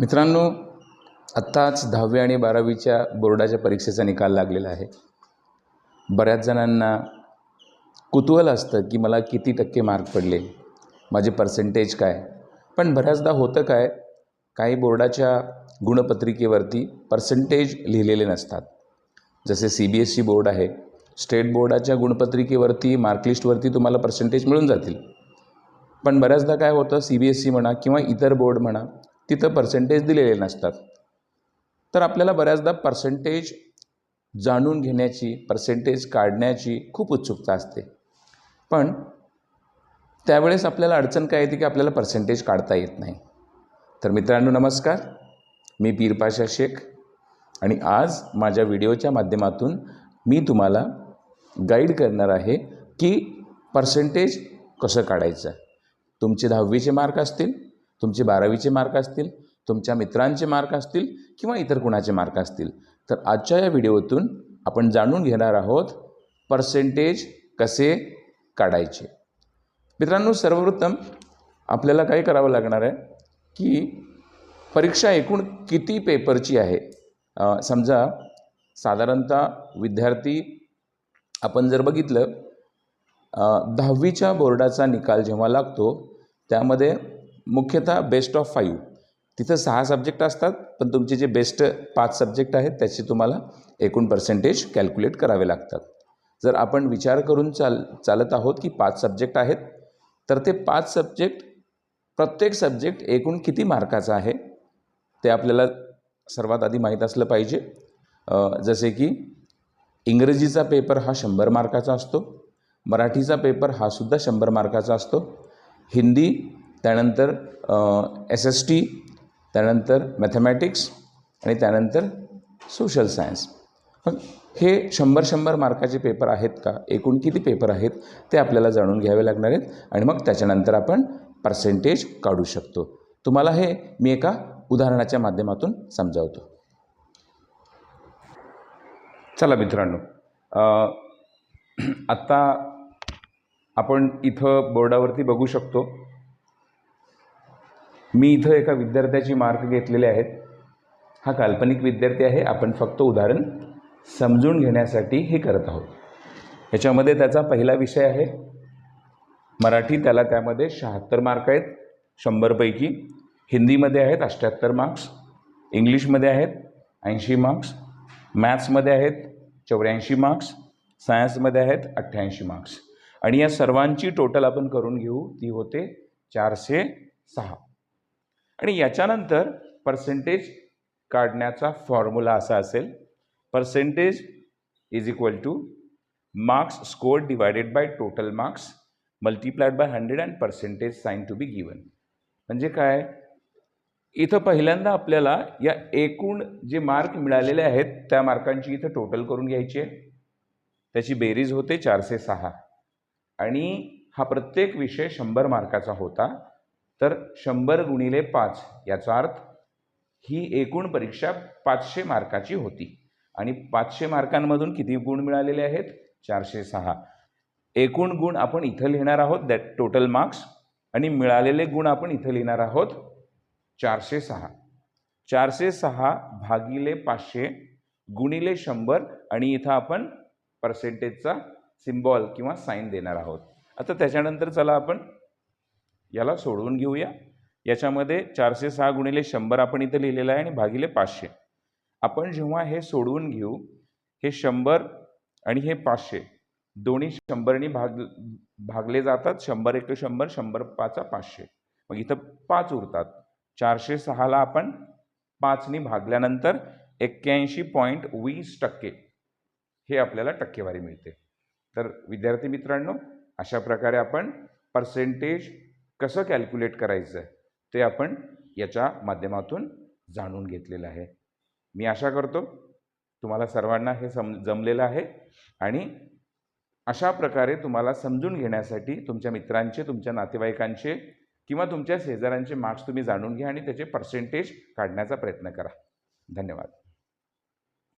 मित्रांनो आत्ताच दहावी आणि बारावीच्या बोर्डाच्या परीक्षेचा निकाल लागलेला आहे. बऱ्याच जणांना कुतूहल असतं की मला किती टक्के मार्क पडले माझे पर्सेंटेज काय? पण बऱ्याचदा होतं काय काही बोर्डाच्या गुणपत्रिकेवरती पर्सेंटेज लिहिलेले नसतात. जसे C B S C board आहे स्टेट बोर्डाच्या गुणपत्रिकेवरती मार्कलिस्टवरती तुम्हाला पर्सेंटेज मिळून जातील. पण बऱ्याचदा काय होतं सी बी एस सी म्हणा किंवा इतर बोर्ड म्हणा तिथं पर्सेंटेज दिलेले नसतात. तर आपल्याला बऱ्याचदा पर्सेंटेज जाणून घेण्याची पर्सेंटेज काढण्याची खूप उत्सुकता असते. पण त्यावेळेस आपल्याला अडचण काय येते की आपल्याला पर्सेंटेज काढता येत नाही. तर मित्रांनो नमस्कार. मी पीरपाशा शेख आणि आज माझ्या व्हिडिओच्या माध्यमातून मी तुम्हाला गाईड करणार आहे की पर्सेंटेज कसं काढायचं. तुमचे दहावीचे मार्क असतील तुमचे बारावीचे मार्क असतील तुमच्या मित्रांचे मार्क असतील किंवा इतर कुणाचे मार्क असतील. तर आजच्या या व्हिडिओतून आपण जाणून घेणार आहोत पर्सेंटेज कसे काढायचे. मित्रांनो सर्वप्रथम आपल्याला काय करावं लागणार आहे की परीक्षा एकूण किती पेपरची आहे? समजा साधारणतः विद्यार्थी आपण जर बघितलं दहावीच्या बोर्डाचा निकाल जेव्हा लागतो त्यामध्ये मुख्यतः बेस्ट ऑफ फाईव्ह तिथं सहा सब्जेक्ट असतात पण तुमचे जे बेस्ट पाच सब्जेक्ट आहेत त्याचे तुम्हाला एकूण पर्सेंटेज कॅल्क्युलेट करावे लागतात. जर आपण विचार करून चाल चालत आहोत की पाच सब्जेक्ट आहेत तर ते पाच सब्जेक्ट प्रत्येक सब्जेक्ट एकूण किती मार्काचा आहे ते आपल्याला सर्वात आधी माहीत असलं पाहिजे. जसे की इंग्रजीचा पेपर हा शंभर मार्काचा असतो मराठीचा पेपर हा सुद्धा शंभर मार्काचा असतो हिंदी त्यानंतर एस एस टी त्यानंतर मॅथमॅटिक्स आणि त्यानंतर सोशल सायन्स मग हे शंभर शंभर मार्काचे पेपर आहेत का? एकूण किती पेपर आहेत? ते आपल्याला जाणून घ्यावे लागणार आहेत आणि मग त्याच्यानंतर आपण पर्सेंटेज काढू शकतो. तुम्हाला हे मी एका उदाहरणाच्या माध्यमातून समजावतो. चला मित्रांनो आत्ता आपण इथं बोर्डावरती बघू शकतो. मी इथं एका विद्यार्थ्याची मार्क घेतलेले आहेत. हा काल्पनिक विद्यार्थी आहे. आपण फक्त उदाहरण समजून घेण्यासाठी हे करत आहोत. याच्यामध्ये त्याचा पहिला विषय आहे. मराठी त्याला त्यामध्ये शहात्तर मार्क आहेत. शंभरपैकी हिंदीमध्ये आहेत अष्ट्याहत्तर मार्क्स इंग्लिशमध्ये आहेत ऐंशी मार्क्स मॅथ्समध्ये आहेत चौऱ्याऐंशी मार्क्स सायन्समध्ये आहेत अठ्ठ्याऐंशी मार्क्स आणि या सर्वांची टोटल आपण करून घेऊ. ती होते चारशे सहा. आणि याच्यानंतर पर्सेंटेज काढण्याचा फॉर्म्युला असा असेल. Percentage is equal to marks score divided by total marks multiplied by hundred and percentage sign to be given म्हणजे काय? इथं पहिल्यांदा आपल्याला या एकूण जे मार्क मिळालेले आहेत त्या मार्कांची इथं टोटल करून घ्यायची आहे. त्याची बेरीज होते चारशे सहा. आणि हा प्रत्येक विषय शंभर मार्काचा होता. तर शंभर गुणिले पाच याचा अर्थ ही एकूण परीक्षा पाचशे मार्काची होती. आणि पाचशे मार्कांमधून किती गुण मिळालेले आहेत? चारशे सहा. एकूण गुण आपण इथं लिहिणार आहोत दॅट टोटल मार्क्स आणि मिळालेले गुण आपण इथं लिहिणार आहोत चारशे सहा. चारशे सहा भागिले पाचशे गुणिले शंभर आणि इथं आपण पर्सेंटेजचा सिम्बॉल किंवा साईन देणार आहोत. आता त्याच्यानंतर चला आपण याला सोडवून घेऊया. याच्यामध्ये चारशे सहा गुणिले शंभर आपण इथं लिहिलेलं आहे आणि भागिले पाचशे. आपण जेव्हा हे सोडवून घेऊ हे शंभर आणि हे पाचशे दोन्ही शंभरनी भाग भागले जातात. शंभर एक शंभर शंभर पाचा पाचशे. मग इथं पाच उरतात. चारशे सहाला आपण पाचनी भागल्यानंतर एक्क्याऐंशी पॉईंट वीस टक्के हे आपल्याला टक्केवारी मिळते. तर विद्यार्थी मित्रांनो अशा प्रकारे आपण पर्सेंटेज कसं कॅल्क्युलेट करायचं आहे ते आपण याच्या माध्यमातून जाणून घेतलेलं आहे. मी आशा करतो तुम्हाला सर्वांना हे सम जमलेलं आहे आणि अशा प्रकारे तुम्हाला समजून घेण्यासाठी तुमच्या मित्रांचे तुमच्या नातेवाईकांचे किंवा तुमच्या शेजाऱ्यांचे मार्क्स तुम्ही जाणून घ्या आणि त्याचे पर्सेंटेज काढण्याचा प्रयत्न करा. धन्यवाद.